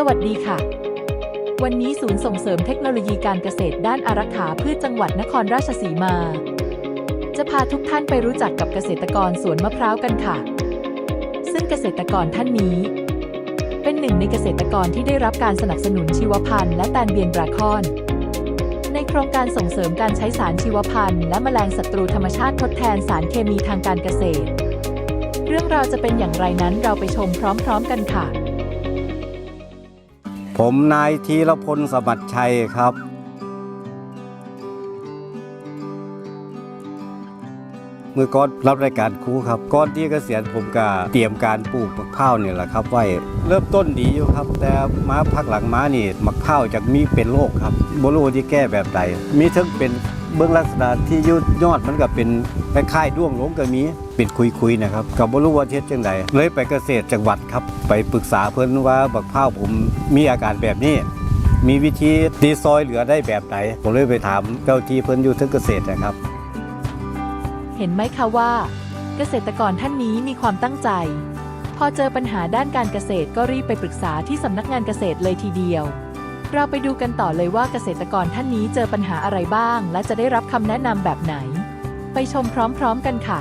สวัสดีค่ะ วันนี้ศูนย์ส่งเสริมเทคโนโลยีการเกษตรด้านอารักขาพืชจังหวัดนครราชสีมา จะพาทุกท่านไปรู้จักกับเกษตรกรสวนมะพร้าวกันค่ะ ซึ่งเกษตรกรท่านนี้ เป็นหนึ่งในเกษตรกรที่ได้รับการสนับสนุนชีวพันธุ์และแตนเบียนบราคอน ในโครงการส่งเสริมการใช้สารชีวพันธุ์และแมลงศัตรูธรรมชาติทดแทนสารเคมีทางการเกษตร เรื่องราวจะเป็นอย่างไรนั้นเราไปชมพร้อม ๆ กันค่ะ ผมนายธีรพลสมัติชัยครับ เมื่อก่อนรับรายการครูครับก่อนที่เกษียณผมก็เตรียมการปลูกมะพร้าวเนี่ยแหละครับ ไว้เริ่มต้นดีอยู่ครับ แต่มาพักหลังมานี่มะพร้าวจะมีเป็นโรคครับบ่รู้ที่แก้แบบใดมีทั้งเป็น เบื้องลักษณะที่ยุดยอดมันก็เป็นคล้ายๆด้วงหลงก็มีป็นคุยๆนะครับก็บ่รู้ว่าเท็ดจังใดเลยไปเกษตรจังหวัดครับ ไปปรึกษาเพิ่อนว่าบักพร้าวผมมีอาการแบบนี้ มีวิธีดีซอยเหลือได้แบบไหนผมเลยไปถามเจ้าที่เพิ่อนอยู่ทั้งเกษตรนะครับ เห็นไหมคะว่า เกษตรกรท่านนี้มีความตั้งใจ พอเจอปัญหาด้านการเกษตรก็รีบไปปรึกษาที่สำนักงานเกษตรเลยทีเดียว เราไปดูกันต่อเลยว่าเกษตรกรท่านนี้เจอปัญหาอะไรบ้าง และจะได้รับคำแนะนำแบบไหน ไปชมพร้อมๆกันค่ะ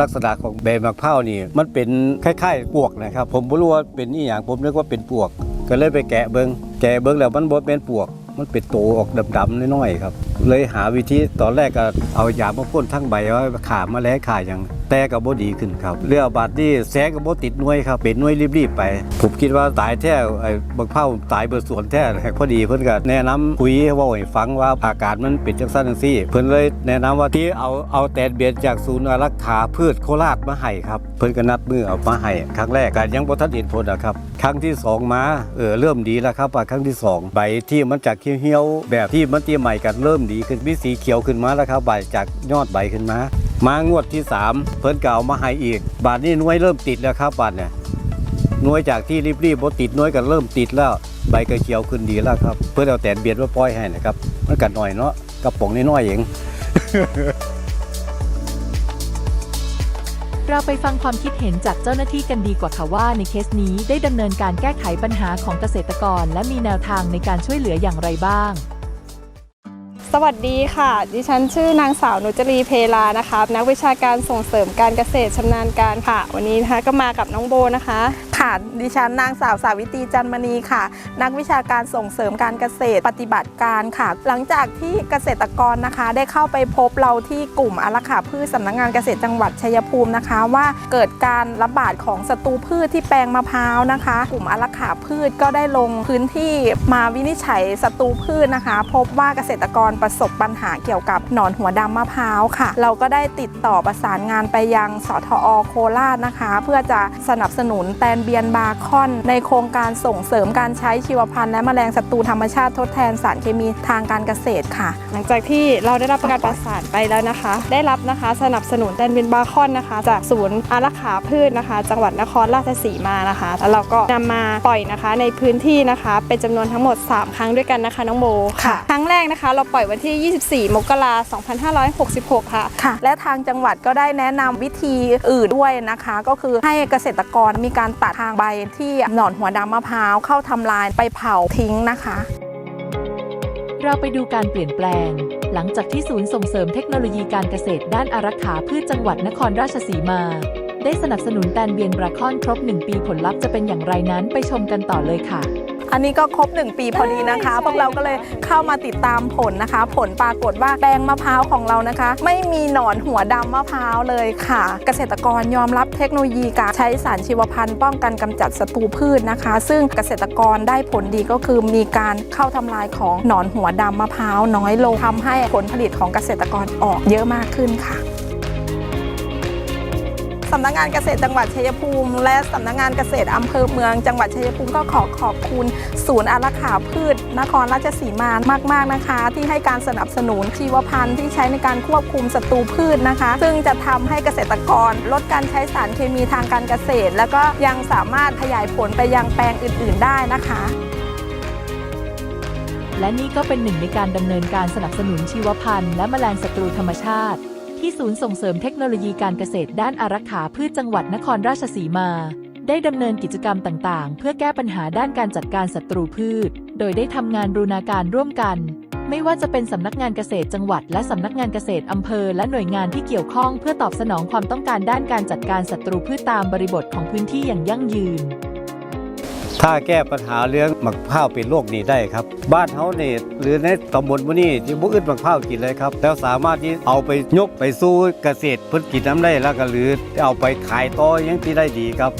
ลักษณะของใบมะพร้าวนี่มันเป็นคล้ายๆปวกนะครับ ผมไม่รู้ว่าเป็นอีหยังผมนึกว่าเป็นปวก ก็เลยไปแกะเบิงแกะเบิงแล้วมันบ่เป็นปวก มันเป็นโตออกดำๆน้อยๆครับ เลยหาวิธีตอนแรกก็เอายามาพ่นทั้งใบว่าขามาแล้วขาอย่างแต่ก็บ่ดีขึ้นครับเรื่องบาดนี่แสงก็บ่ติดน่วยครับเป็นน่วยรีบๆไป ผมคิดว่าตายแท้ไอ้บักเผาตายเบิดสวนแท้พอดีเพิ่นก็แนะนำคุยว้าให้ฟังว่าอาการมันเป็นจังซั่นจังซี่ เพิ่นเลยแนะนำว่าที่เอาเอาแตนเบียนจากศูนย์อารักขาพืชโคราชมาให้ครับเพิ่นก็นัดมือเอามาให้ครั้งแรกก็ยังบ่ทันเห็นผลนะครับครั้งที่สองมาเออเริ่มดีแล้วครับครั้งที่สองใบที่มันจากเหี่ยวแบบที่มันเตรียใหม่กันเริ่มดีขึ้นมีสีเขียวขึ้นมาแล้วครับใบจากยอดใบขึ้นมา มางวดที่สามเพิ่นก็เอามาให้อีก บาทนี้น่วยเริ่มติดแล้วครับบาทเนี่ยน่วยจากที่รีบๆบ่ติดน่วยก็เริ่มติดแล้ว ใบก็เขียวขึ้นดีแล้วครับ เพื่อเอาแตนเบียดมาปล่อยให้นะครับมันกัหน่อยเนาะกระป๋องน้อยๆเองเราไปฟังความคิดเห็นจากเจ้าหน้าที่กันดีกว่าค่ะว่าในเคสนี้ได้ดำเนินการแก้ไขปัญหาของเกษตรกร และมีแนวทางในการช่วยเหลืออย่างไรบ้าง สวัสดีค่ะ ดิฉันชื่อนางสาวนุจรีเพลานะคะนักวิชาการส่งเสริมการเกษตรชำนาญการค่ะ วันนี้นะคะก็มากับน้องโบนะคะ ค่ะ ดิฉันนางสาวสาวิตรีจันมณีค่ะ นักวิชาการส่งเสริมการเกษตรปฏิบัติการค่ะ หลังจากที่เกษตรกรนะคะ ได้เข้าไปพบเราที่กลุ่มอารักขาพืชสำนักงานเกษตรจังหวัดชัยภูมินะคะ ว่าเกิดการระบาดของศัตรูพืชที่แปลงมะพร้าวนะคะ กลุ่มอารักขาพืชก็ได้ลงพื้นที่มาวินิจฉัยศัตรูพืชนะคะ พบว่าเกษตรกรประสบปัญหาเกี่ยวกับหนอนหัวดำมะพร้าวค่ะ เราก็ได้ติดต่อประสานงานไปยังสทอโคราชนะคะ เพื่อจะสนับสนุนแตนเบียนบาคอน ในโครงการส่งเสริมการใช้ชีวพันธุ์และแมลงศัตรูธรรมชาติทดแทนสารเคมีทางการเกษตรค่ะ หลังจากที่เราได้รับการประสานไปแล้วนะคะ ได้รับนะคะสนับสนุนแตนเบนบาคอนนะคะ จากศูนย์อารักขาพืชนะคะ จังหวัดนครราชสีมานะคะ แล้วเราก็นำมาปล่อยนะคะในพื้นที่นะคะ เป็นจำนวนทั้งหมด 3 ครั้งด้วยกันนะคะน้องโบค่ะครั้งแร กนะคะ เราปล่อยวันที่ 24 มกราคม 2566 ค่ะ ค่ะ และทางจังหวัดก็ได้แนะนำวิธีอื่นด้วยนะคะ ก็คือให้เกษตรกรมีการตัดทางใบที่หนอนหัวดำมะพร้าวเข้าทำลายไปเผาทิ้งนะคะ เราไปดูการเปลี่ยนแปลง หลังจากที่ศูนย์ส่งเสริมเทคโนโลยีการเกษตรด้านอารักขาพืชจังหวัดนครราชสีมา ได้สนับสนุนแตนเบียนบราคอนครบ 1 ปีผลลัพธ์จะเป็นอย่างไรนั้นไปชมกันต่อเลยค่ะ อันนี้ก็ครบ 1 ปีพอดีนะคะ พวกเราก็เลยเข้ามาติดตามผลนะคะ ผลปรากฏว่าแปลงมะพร้าวของเรานะคะ ไม่มีหนอนหัวดำมะพร้าวเลยค่ะ เกษตรกรยอมรับเทคโนโลยีการใช้สารชีวพันธุ์ป้องกันกำจัดศัตรูพืชนะคะ ซึ่งเกษตรกรได้ผลดีก็คือมีการเข้าทำลายของหนอนหัวดำมะพร้าวน้อยลงทำให้ผลผลิตของเกษตรกรออกเยอะมากขึ้นค่ะำนักงานเกษตรจังหวัดชัยภูมิ และสำนักงานเกษตรอำเภอเมือง จังหวัดชัยภูมิก็ขอขอบคุณศูนย์อารักขาพืช นครราชสีมามากๆนะคะ ที่ให้การสนับสนุนชีวพันธุ์ที่ใช้ในการควบคุมศัตรูพืชนะคะ ซึ่งจะทำให้เกษตรกรลดการใช้สารเคมีทางการเกษตร แล้วก็ยังสามารถขยายผลไปยังแปลงอื่น ๆ ได้นะคะและนี่ก็เป็นหนึ่งในการดำเนินการสนับสนุนชีวพันธุ์และแมลงศัตรูธรรมชาติ ที่ศูนย์ส่งเสริมเทคโนโลยีการเกษตรด้านอารักขาพืชจังหวัดนครราชสีมา ได้ดำเนินกิจกรรมต่างๆ เพื่อแก้ปัญหาด้านการจัดการศัตรูพืช โดยได้ทำงานบูรณาการร่วมกัน ไม่ว่าจะเป็นสำนักงานเกษตรจังหวัด และสำนักงานเกษตรอำเภอ และหน่วยงานที่เกี่ยวข้องเพื่อตอบสนองความต้องการด้านการจัดการศัตรูพืชตามบริบทของพื้นที่อย่างยั่งยืน ถ้าแก้ปัญหาเรื่องหมักข้าวเป็นโรคนี้ได้ครับ บ้านเฮาเนี่ยหรือในตำบลมุนี้ที่บ่อึดหมักข้าวกินเลยครับ แล้วสามารถที่เอาไปยกไปสู้เกษตรพิ่นกินน้ำได้แล้วก็หรือเอาไปขายต่อยังที่ได้ดีครับ